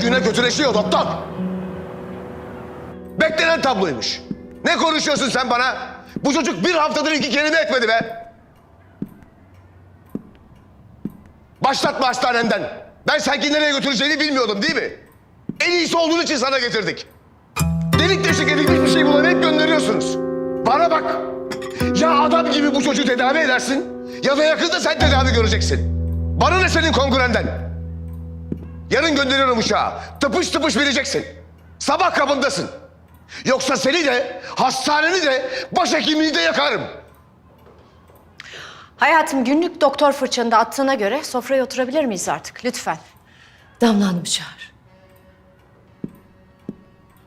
günden güne kötüleşiyor doktor. Beklenen tabloymuş. Ne konuşuyorsun sen bana? Bu çocuk bir haftadır iki kelime etmedi be. Başlatma hastanenden. Ben sanki nereye götüreceğini bilmiyordum değil mi? En iyisi olduğun için sana getirdik. Delik deşik edilmiş bir şey bulamayıp gönderiyorsunuz. Bana bak. Ya adam gibi bu çocuğu tedavi edersin ya da yakında sen tedavi göreceksin. Bana ne senin kongrenden? Yarın gönderiyorum uçağı. Tıpış tıpış vereceksin. Sabah kabındasın. Yoksa seni de, hastaneni de, başhekimliği de yakarım. Hayatım günlük doktor fırçanı da attığına göre sofraya oturabilir miyiz artık lütfen? Damla Hanım'ı çağır.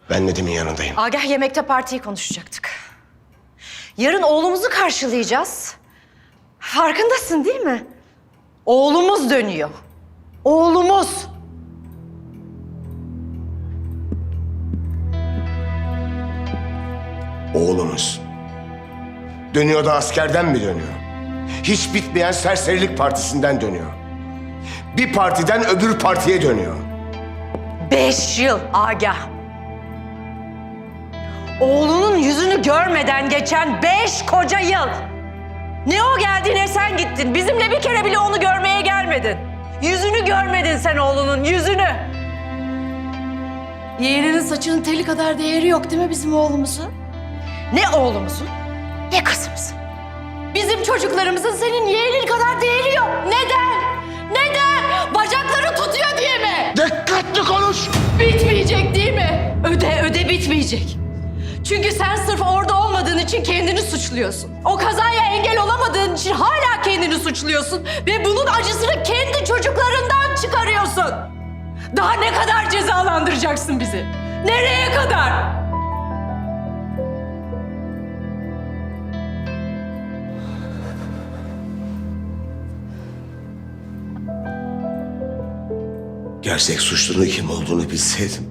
Ben Nedim'in yanındayım. Agah yemekte partiyi konuşacaktık. Yarın oğlumuzu karşılayacağız. Farkındasın değil mi? Oğlumuz dönüyor. Oğlumuz. Oğlumuz. Dönüyor da askerden mi dönüyor? Hiç bitmeyen serserilik partisinden dönüyor. Bir partiden öbür partiye dönüyor. Beş yıl Agah. Oğlunun yüzünü görmeden geçen beş koca yıl. Ne o geldi ne sen gittin. Bizimle bir kere bile onu görmeye gelmedin. Yüzünü görmedin sen oğlunun yüzünü. Yeğeninin saçının teli kadar değeri yok değil mi bizim oğlumuzun? Ne oğlumuzun ne kızımızın. Bizim çocuklarımızın senin yeğenin kadar değeri yok. Neden? Neden? Bacakları tutuyor diye mi? Dikkatli konuş! Bitmeyecek değil mi? Öde öde bitmeyecek. Çünkü sen sırf orada olmadığın için kendini suçluyorsun. O kazaya engel olamadığın için hala kendini suçluyorsun. Ve bunun acısını kendi çocuklarından çıkarıyorsun. Daha ne kadar cezalandıracaksın bizi? Nereye kadar? Gerçek suçlunun kim olduğunu bilseydim.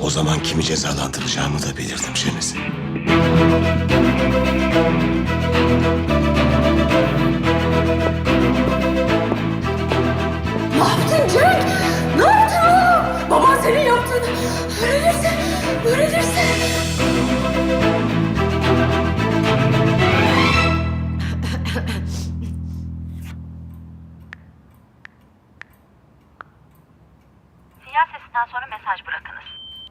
O zaman kimi cezalandıracağımı da belirdim Şeniz. Ne yaptın Cenk? Ne yaptın oğlum? Baban senin yaptığını Sesinden sonra mesaj bırakınız.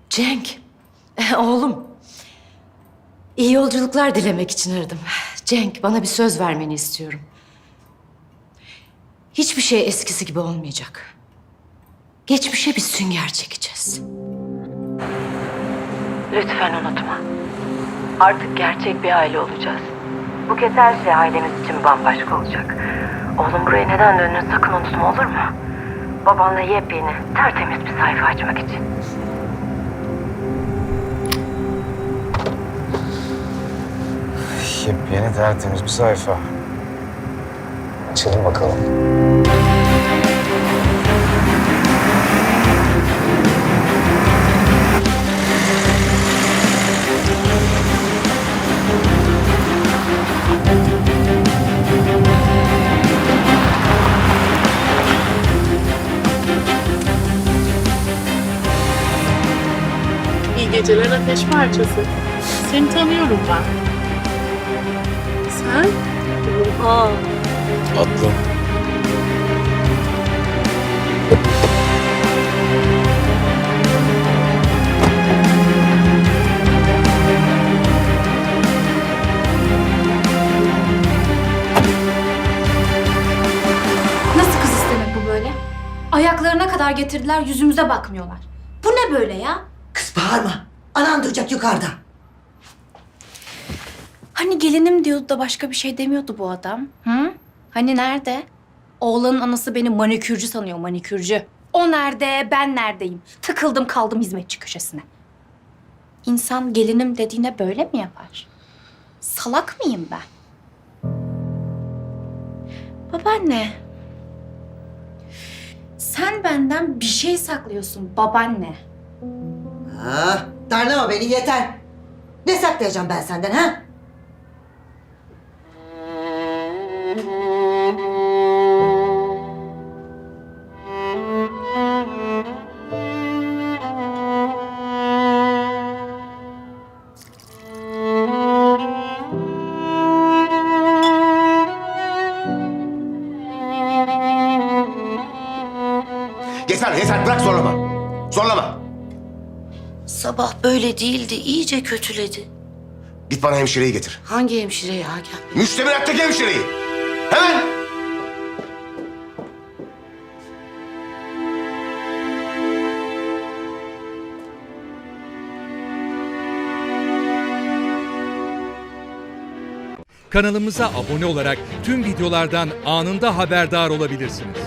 Cenk, oğlum. İyi yolculuklar dilemek için aradım. Cenk, bana bir söz vermeni istiyorum. Hiçbir şey eskisi gibi olmayacak. Geçmişe bir sünger çekeceğiz. Lütfen unutma. Artık gerçek bir aile olacağız. Bu kez her şey ailemiz için bambaşka olacak. Oğlum buraya neden döndüğünü sakın unutma olur mu? Babanla yepyeni, tertemiz bir sayfa açmak için. Yepyeni tertemiz bir sayfa. Açalım bakalım. Geceler ateş parçası. Seni tanıyorum ben. Sen? Oha. Atla. Nasıl kız istemek bu böyle? Ayaklarına kadar getirdiler, yüzümüze bakmıyorlar. Bu ne böyle ya? Kız bağırma. Anan duyacak yukarıda. Hani gelinim diyordu da başka bir şey demiyordu bu adam. Hı? Hani nerede? Oğlanın anası beni manikürcü sanıyor, manikürcü. O nerede, ben neredeyim? Tıkıldım kaldım hizmetçi köşesine. İnsan gelinim dediğine böyle mi yapar? Salak mıyım ben? Babaanne. Sen benden bir şey saklıyorsun babaanne. Ha, darlama beni yeter. Ne saklayacağım ben senden ha? Yeter yeter bırak zorlama. Zorlama. Sabah böyle değildi, iyice kötüledi. Git bana hemşireyi getir. Hangi hemşireye Agah Bey? Müştemilattaki hemşireyi. Hemen. Kanalımıza abone olarak tüm videolardan anında haberdar olabilirsiniz.